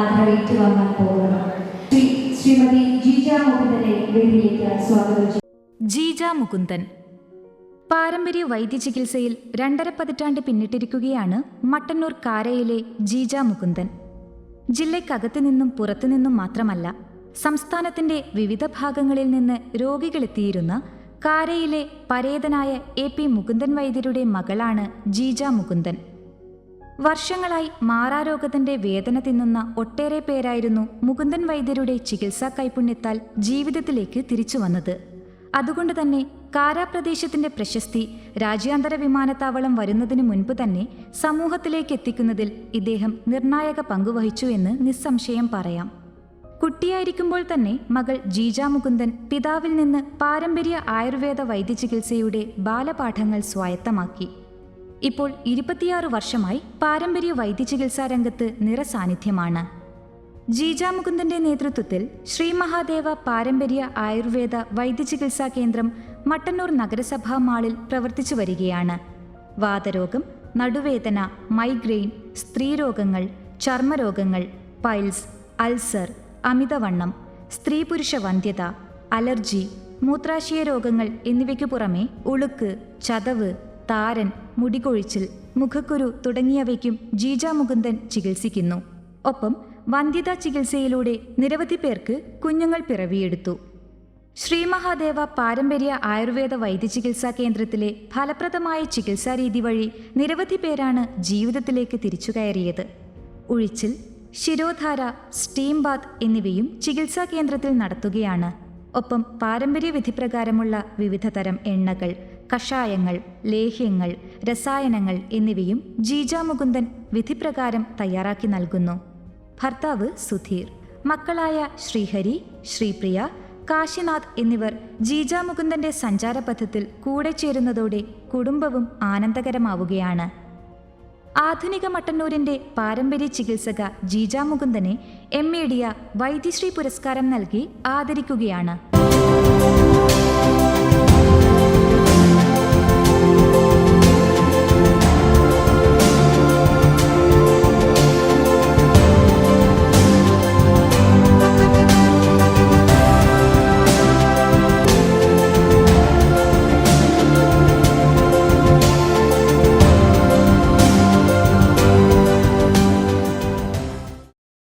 ആദരവ് വാങ്ങാൻ പോകുന്നു ശ്രീ ശ്രീമതി ജീജ മുകുന്ദനെ വേദിയിലേക്ക് സ്വാഗതം ജീജ മുകുന്ദൻ. പാരമ്പര്യ വൈദ്യചികിത്സയിൽ രണ്ടര പതിറ്റാണ്ട് പിന്നിട്ടിരിക്കുകയാണ് മട്ടന്നൂർ കാരയിലെ ജീജ മുകുന്ദൻ. ജില്ലയ്ക്കകത്തു നിന്നും പുറത്തുനിന്നും മാത്രമല്ല സംസ്ഥാനത്തിന്റെ വിവിധ ഭാഗങ്ങളിൽ നിന്ന് രോഗികളെത്തിയിരുന്ന കാരയിലെ പരേതനായ എ പി മുകുന്ദൻ വൈദ്യരുടെ മകളാണ് ജീജ മുകുന്ദൻ. വർഷങ്ങളായി മാറാരോഗത്തിന്റെ വേദന തിന്നുന്ന ഒട്ടേറെ പേരായിരുന്നു മുകുന്ദൻ വൈദ്യരുടെ ചികിത്സാ കൈപുണ്യത്താൽ ജീവിതത്തിലേക്ക് തിരിച്ചു വന്നത്. അതുകൊണ്ട് തന്നെ കാരാപ്രദേശത്തിന്റെ പ്രശസ്തി രാജ്യാന്തര വിമാനത്താവളം വരുന്നതിന് മുൻപ് തന്നെ സമൂഹത്തിലേക്ക് എത്തിക്കുന്നതിൽ ഇദ്ദേഹം നിർണായക പങ്കുവഹിച്ചു എന്ന് നിസ്സംശയം പറയാം. കുട്ടിയായിരിക്കുമ്പോൾ തന്നെ മകൾ ജീജ മുകുന്ദൻ പിതാവിൽ നിന്ന് പാരമ്പര്യ ആയുർവേദ വൈദ്യചികിത്സയുടെ ബാലപാഠങ്ങൾ സ്വായത്തമാക്കി. ഇപ്പോൾ ഇരുപത്തിയാറ് വർഷമായി പാരമ്പര്യ വൈദ്യചികിത്സാ രംഗത്ത് നിറസാന്നിധ്യമാണ്. ജീജ മുകുന്ദന്റെ നേതൃത്വത്തിൽ ശ്രീ മഹാദേവ പാരമ്പര്യ ആയുർവേദ വൈദ്യചികിത്സാ കേന്ദ്രം മട്ടന്നൂർ നഗരസഭാ മാളിൽ പ്രവർത്തിച്ചു വരികയാണ്. വാതരോഗം നടുവേദന മൈഗ്രെയിൻ സ്ത്രീരോഗങ്ങൾ ചർമ്മരോഗങ്ങൾ പൈൽസ് അൾസർ അമിതവണ്ണം സ്ത്രീ പുരുഷ വന്ധ്യത അലർജി മൂത്രാശയ രോഗങ്ങൾ എന്നിവയ്ക്കു പുറമെ ഉളുക്ക് ചതവ് താരൻ മുടികൊഴിച്ചിൽ മുഖക്കുരു തുടങ്ങിയവയ്ക്കും ജീജ മുകുന്ദൻ ചികിത്സിക്കുന്നു. ഒപ്പം വന്ധ്യതാ ചികിത്സയിലൂടെ നിരവധി പേർക്ക് കുഞ്ഞുങ്ങൾ പിറവിയെടുത്തു. ശ്രീമഹാദേവ പാരമ്പര്യ ആയുർവേദ വൈദ്യചികിത്സാ കേന്ദ്രത്തിലെ ഫലപ്രദമായ ചികിത്സാരീതി വഴി നിരവധി പേരാണ് ജീവിതത്തിലേക്ക് തിരിച്ചുകയറിയത് ഉഴിച്ചിൽ ശിരോധാര സ്റ്റീം ബാത്ത് എന്നിവയും ചികിത്സാ കേന്ദ്രത്തിൽ നടത്തുകയാണ്. ഒപ്പം പാരമ്പര്യ വിധിപ്രകാരമുള്ള വിവിധ തരം എണ്ണകൾ കഷായങ്ങൾ ലേഹ്യങ്ങൾ രസായനങ്ങൾ എന്നിവയും ജീജ മുകുന്ദൻ വിധിപ്രകാരം തയ്യാറാക്കി നൽകുന്നു. ഭർത്താവ് സുധീർ മക്കളായ ശ്രീഹരി ശ്രീപ്രിയ കാശിനാഥ് എന്നിവർ ജീജ മുകുന്ദന്റെ സഞ്ചാരപഥത്തിൽ കൂടെ ചേരുന്നതോടെ കുടുംബവും ആനന്ദകരമാവുകയാണ്. ആധുനിക മട്ടന്നൂരിന്റെ പാരമ്പര്യ ചികിത്സക ജീജ മുകുന്ദനെ എം എ ഡിയ വൈദ്യശ്രീ പുരസ്കാരം നൽകി ആദരിക്കുകയാണ്.